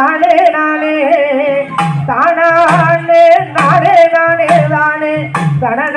நானே நானே தானானே நானே நானே தானே தனன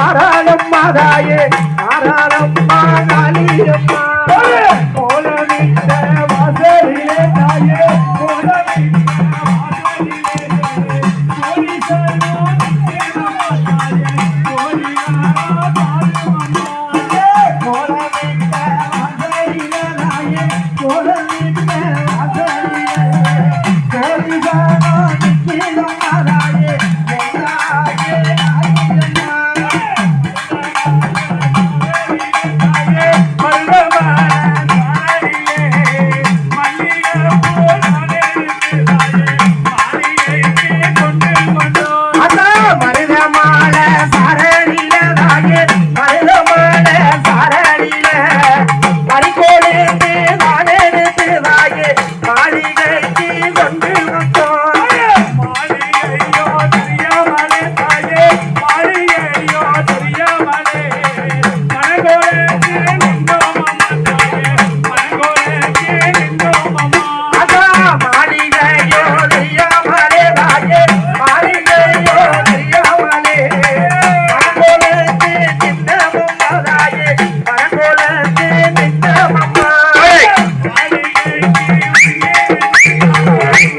ஆராளம் மாதாயே ஆராளம் மாதாளியம்மா